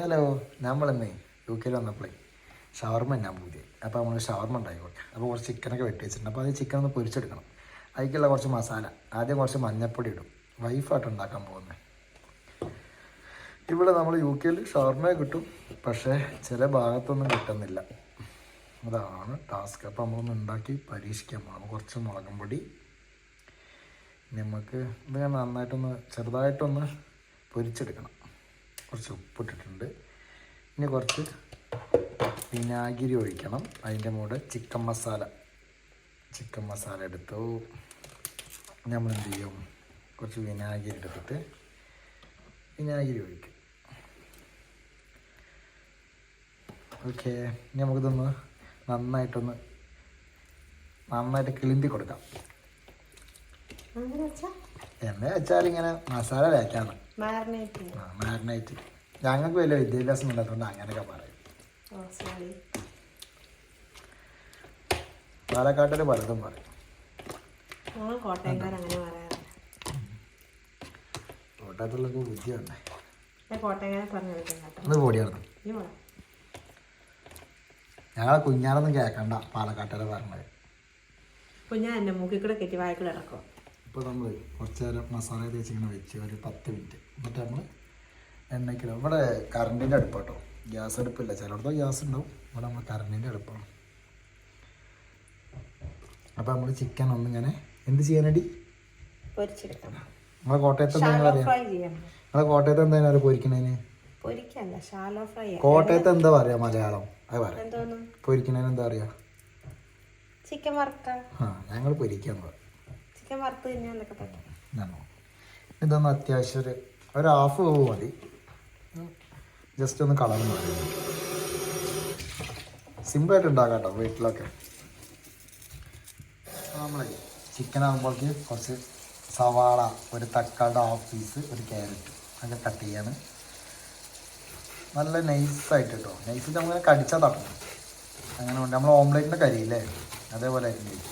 Hello നമ്മളെന്നേ U കെയിൽ വന്നപ്പോഴേ ഷവർമ എന്നാ പൂതി അപ്പോൾ നമ്മൾ ഷവർമ ഉണ്ടായിക്കോട്ടെ. അപ്പോൾ കുറച്ച് ചിക്കനൊക്കെ വെട്ടി വെച്ചിട്ടുണ്ട്. അപ്പോൾ അത് ചിക്കൻ ഒന്ന് പൊരിച്ചെടുക്കണം. അതിലേക്കുള്ള കുറച്ച് മസാല. ആദ്യം കുറച്ച് മഞ്ഞപ്പൊടി ഇടും. വൈഫായിട്ട് ഉണ്ടാക്കാൻ പോകുന്നത് ഇവിടെ നമ്മൾ യു കെയിൽ ഷവർമ കിട്ടും. പക്ഷേ ചില ഭാഗത്തൊന്നും കിട്ടുന്നില്ല. അതാണ് ടാസ്ക് അപ്പോൾ നമ്മളൊന്ന് ഉണ്ടാക്കി പരീക്ഷിക്കാൻ പോകണം കുറച്ച് മുളകും പൊടി. നമുക്ക് ഇത് നന്നായിട്ടൊന്ന് ചെറുതായിട്ടൊന്ന് പൊരിച്ചെടുക്കണം. കുറച്ച് ഉപ്പിട്ടിട്ടുണ്ട്. ഇനി കുറച്ച് വിനാഗിരി ഒഴിക്കണം. അതിന്റെ കൂടെ ചിക്കൻ മസാല. ചിക്കൻ മസാല എടുത്തു. നമ്മൾ എന്ത് ചെയ്യും? കുറച്ച് വിനാഗിരി എടുത്തിട്ട് വിനാഗിരി ഒഴിക്കും. ഓക്കെ ഇനി നമുക്കിതൊന്ന് നന്നായിട്ടൊന്ന് നന്നായിട്ട് കിളിന്തി കൊടുക്കാം. എന്ന് വെച്ചാൽ ഇങ്ങനെ മസാല മാറിനേറ്റ് മാരിനേറ്റ് ഞങ്ങൾക്ക് വലിയ വിദ്യാഭ്യാസം ഇല്ലാത്തതുകൊണ്ട് അങ്ങനെയൊക്കെ പറയും. സോറി പാലക്കാട്ടിൽ പലതും പറയും. കോട്ടയത്തുള്ള ബുദ്ധിയുണ്ട്. പൊടിയാണ് ഞങ്ങളെ കുഞ്ഞാറൊന്നും കേൾക്കണ്ട പാലക്കാട്ടുകാരെ പറഞ്ഞത്. ഞാൻ എന്റെ മൂക്കിൽ കൂടെ കെട്ടി വായക്കൂടെ ഇറക്കും ഇപ്പോൾ നമ്മൾ കുറച്ച് നേരം മസാല തേച്ച് ഇങ്ങനെ വെച്ച് ഒരു പത്ത് മിനിറ്റ്. എന്നിട്ട് നമ്മൾ എണ്ണയ്ക്ക് ഇവിടെ കറണ്ടിന്റെ അടുപ്പ് കേട്ടോ ഗ്യാസ് അടുപ്പില്ല. ചിലടത്തോ ഗ്യാസ് ഉണ്ടാവും. ഇവിടെ നമ്മൾ കറണ്ടിന്റെ അടുപ്പാണ്. അപ്പോൾ നമ്മൾ ചിക്കൻ ഒന്നിങ്ങനെ എന്ത് ചെയ്യാനടി? നമ്മളെ കോട്ടയത്ത് എന്താ നമ്മളെ കോട്ടയത്ത് എന്താ അവർ പൊരിക്കണേന്? കോട്ടയത്ത് എന്താ പറയാ മലയാളം? അത് പറയാം. പൊരിക്കണേന് എന്താ പറയാ? ചിക്കൻ വറുക്ക ആ ഞങ്ങൾ പൊരിക്കാന്ന് പറയും. ഇതൊന്ന് അത്യാവശ്യം ഒരു ഒരു ഹാഫ് വേവ് മതി. ജസ്റ്റ് ഒന്ന് കളർ മതി സിമ്പിളായിട്ട് ഉണ്ടാക്കാം വീട്ടിലൊക്കെ. നമ്മളെ ചിക്കൻ ആകുമ്പോഴേക്ക് കുറച്ച് സവാള ഒരു തക്കാളിയുടെ ഹാഫ് പീസ് ഒരു ക്യാരറ്റ് അങ്ങനെ കട്ട് ചെയ്യാണ്. നല്ല നൈസായിട്ട് കേട്ടോ നൈസിൽ നമ്മൾ കടിച്ചാൽ തട്ടണം അങ്ങനെ ഉണ്ട്. നമ്മൾ ഓംലേറ്റിന്റെ കരിയില്ലേ? അതേപോലെ ആയിരിക്കും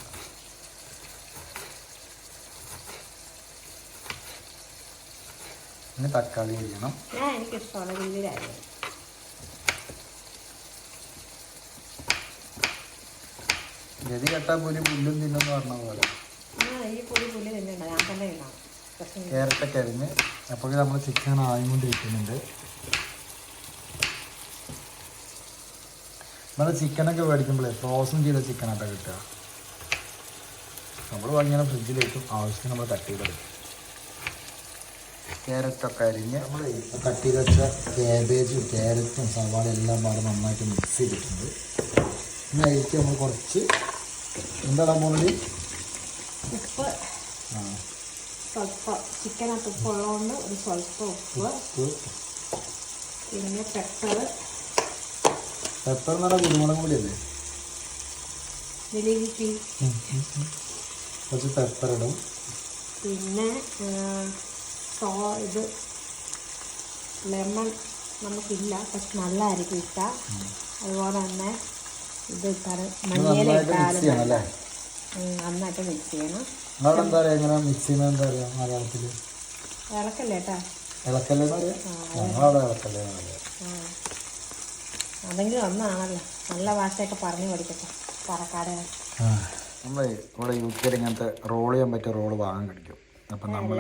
ഇനി തക്കാളി അരിയണം. ഞാൻ എനിക്ക് ഇഷ്ടമുള്ള രീതിയിലായിരുന്നു ഗതി കെട്ടാ പോലും പുല്ലും തിന്നെന്ന് പറഞ്ഞ പോലെ. ഈ പൊടി പുള്ളി തിന്നണ്ട. ഞാൻ തന്നെ ക്യാരറ്റൊക്കെ അരിഞ്ഞ് അപ്പോൾ നമ്മൾ ചിക്കൻ ആയിക്കൊണ്ടിരിക്കുന്നുണ്ട്. നമ്മൾ ചിക്കനൊക്കെ മേടിക്കുമ്പോഴേ ഫ്രോസൺ ചെയ്ത ചിക്കനായിട്ടാണ് കിട്ടുക. നമ്മൾ വാങ്ങിയ ഫ്രിഡ്ജിലേക്കും ആവശ്യത്തിന് നമ്മൾ കട്ട് ചെയ്തെടുക്കും. ക്യാരറ്റൊക്കെ അരിഞ്ഞ് നമ്മൾ കട്ടി വെച്ച ക്യാബേജും ക്യാരറ്റും സവാള എല്ലാം പാടെ നന്നായിട്ട് മിക്സ് ചെയ്തിട്ടുണ്ട്. ഇനി അതിലേക്ക് നമ്മൾ കുറച്ച് എന്താ പോകുന്നത് ഉപ്പ്. ആ. സ്വല്പം ചിക്കനകത്ത് ഉപ്പ് ഉള്ളതുകൊണ്ട് ഒരു സ്വല്പം ഉപ്പ്. ഉപ്പ്. പിന്നെ പെപ്പർ പെപ്പർ എന്ന് പറഞ്ഞാൽ കുരുമുളക് പൊടിയല്ലേ കുറച്ച് പെപ്പർ ഇടും. പിന്നെ സോ ഇത് ലെമൺ നമുക്കില്ല. പക്ഷെ നല്ലതായിരിക്കും ഇട്ട. അതുപോലെ തന്നെ ഇത് മഞ്ഞയില നന്നായിട്ട് മിക്സ് ഇട്ടാലും നന്നായിട്ട് മിക്സ് ചെയ്യണം. പറയുക എങ്ങനെ മിക്സ് ചെയ്യുന്നത് എന്താ പറയുക മലയാളത്തിൽ ഇളക്കല്ലേ കേട്ടാ ഇളക്കല്ലേ എന്ന് പറയാം? ഞങ്ങളവിടെ ഇളക്കല്ലേ എന്ന് പറയാം. ആ. അതെങ്കിലും ഒന്നാണല്ലോ. നല്ല ഭാഷയൊക്കെ പറഞ്ഞു പഠിക്കട്ടെ. നമ്മൾ ഇവിടെ യു കെയിൽ ഇങ്ങനത്തെ റോൾ ചെയ്യാൻ പറ്റിയ റോൾ വാങ്ങാൻ കഴിക്കും അപ്പം നമ്മൾ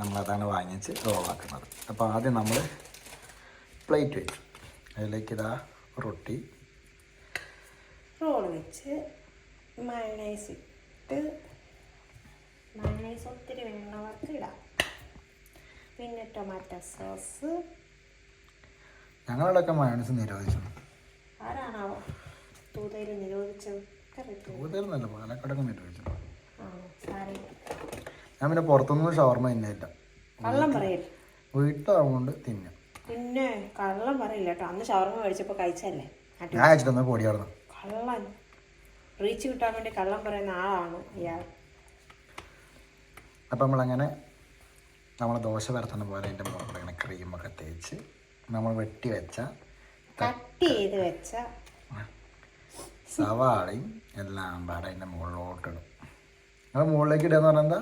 നമ്മളതാണ് വാങ്ങിച്ച് റോളാക്കുന്നത്. അപ്പോൾ ആദ്യം നമ്മൾ പ്ലേറ്റ് വെച്ചു. അതിലേക്ക് ഇതാ റൊട്ടി. റോൾ വെച്ച് മയണൈസ് ഇട്ട് മയണൈസ് ഒത്തിരി വേണ്ടവർക്ക് ഇടാം. പിന്നെ ടൊമാറ്റോ സോസ് ഞങ്ങളവിടെയൊക്കെ മയണൈസ് നിരോധിച്ചു ആരാണോ തൂതയിൽ നിരോധിച്ചത് തൂതയിൽ നല്ല പാലക്കാടൊക്കെ നിരോധിച്ചു ആ സാരി ഞാൻ പിന്നെ പുറത്തുനിന്ന് ഷവർമ തിന്നില്ല കള്ളം പറയില്ല? വീട്ടിലാവുകൊണ്ട് തിന്നും. പിന്നെ കള്ളം പറയില്ല കേട്ടോ. അന്ന് ഷവർമ മേടിച്ചപ്പോൾ കഴിച്ചല്ലേ ഞാൻ കഴിച്ചിട്ടൊന്ന് പൊടി കടന്നു കള്ളൻ. റീച്ച് കിട്ടാൻ വേണ്ടി കള്ളം പറയുന്ന ആളാണ് ഇയാൾ. അപ്പം നമ്മളങ്ങനെ നമ്മൾ ദോശ പരത്തുന്ന പോലെ അതിന്റെ മുകളിൽ ഇങ്ങനെ ക്രീമൊക്കെ തേച്ച് നമ്മൾ വെട്ടി വെച്ച കട്ട് ചെയ്ത് വെച്ച സവാളയും എല്ലാം പാടെ അതിന്റെ മുകളിലോട്ടിടും. നമ്മൾ മുകളിലേക്ക് ഇടുക എന്ന് പറഞ്ഞാൽ എന്താ?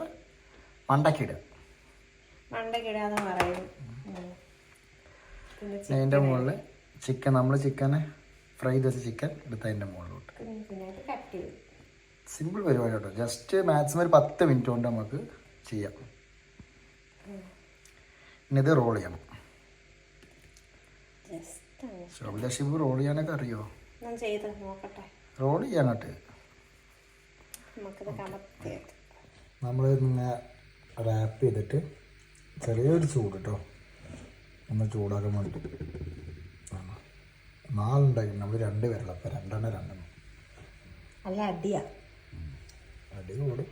മണ്ടയ്ക്ക് അതിന്റെ മണ്ടക്കിടാന്ന് പറയും. ഉം. പിന്നെ അതിന്റെ മുകളിൽ ചിക്കൻ നമ്മൾ ചിക്കനെ ഫ്രൈ ചെയ്ത ചിക്കൻ എടുത്ത് അതിന്റെ മുകളിലോട്ട് സിമ്പിൾ പരിപാടി കേട്ടോ ജസ്റ്റ് മാക്സിമം ഒരു പത്ത് മിനിറ്റ് കൊണ്ട് നമുക്ക് ചെയ്യാം. ഇനി ഇത് റോൾ ചെയ്യണം. ശോഭിത ഷിബ് റോൾ ചെയ്യാനൊക്കെ അറിയോ? റോൾ ചെയ്യാനായിട്ട് നമ്മൾ റാപ്പ് ചെയ്തിട്ട് ചെറിയൊരു ചൂട് കേട്ടോ ഒന്ന് ചൂടാക്കാൻ വേണ്ടി. നാളുണ്ടാക്കി. നാലുണ്ടാക്കി നമ്മൾ രണ്ട് പേരുള്ള അപ്പം രണ്ടെണ്ണം രണ്ടെണ്ണം. അല്ല അടിയാ. അടി കൂടും.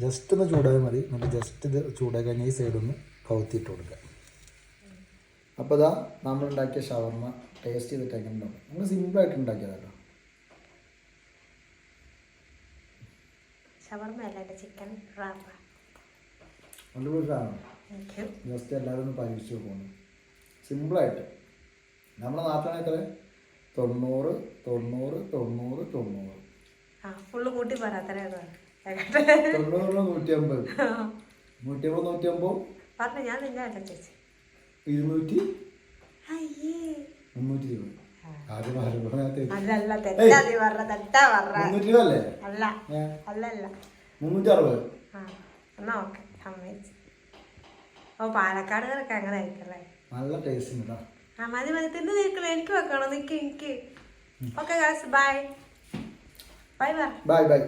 ജസ്റ്റ് ഒന്ന് ചൂടായാൽ മതി. എന്നിട്ട് ജസ്റ്റ് ഇത് ചൂടാക്കാൻ കഴിഞ്ഞാൽ ഈ സൈഡിൽ ഒന്ന് കൗത്തിയിട്ട് കൊടുക്കുക. അപ്പോൾ ഇതാ നമ്മൾ ഉണ്ടാക്കിയ ഷവർമ്മ ടേസ്റ്റ് ചെയ്തിട്ട് എങ്ങനെ ഉണ്ടാവും നമ്മൾ സിമ്പിളായിട്ട് ഉണ്ടാക്കിയതാട്ടോ. ഷവർമ്മ അല്ല ചിക്കൻ റാപ്പ. ജസ്റ്റ് എല്ലാവരും ഒന്ന് പരീക്ഷിച്ച് പോകുന്നു സിമ്പിളായിട്ട് നമ്മുടെ നാട്ടിലാണ് എത്ര? തൊണ്ണൂറ് തൊണ്ണൂറ് തൊണ്ണൂറ് തൊണ്ണൂറ്. ഫുള്ള് കൂട്ടി പറ അത്രയാണ് തൊണ്ണൂറിന് നൂറ്റിയമ്പത്. നൂറ്റിയമ്പത് നൂറ്റിയമ്പത്? പറഞ്ഞു ഞാൻ നിന്നെ ചേച്ചി. ഇരുന്നൂറ്റി? മുന്നൂറ്റി ഇരുപത്. ഓ പാലക്കാട് കറക്കെ അങ്ങനെ നല്ല ടേസ്റ്റ് ഉണ്ട് ആ മതി മതി തിന്ന് എനിക്ക് വെക്കണം. നിക്ക് എനിക്ക് okay guys bye bye bye bye bye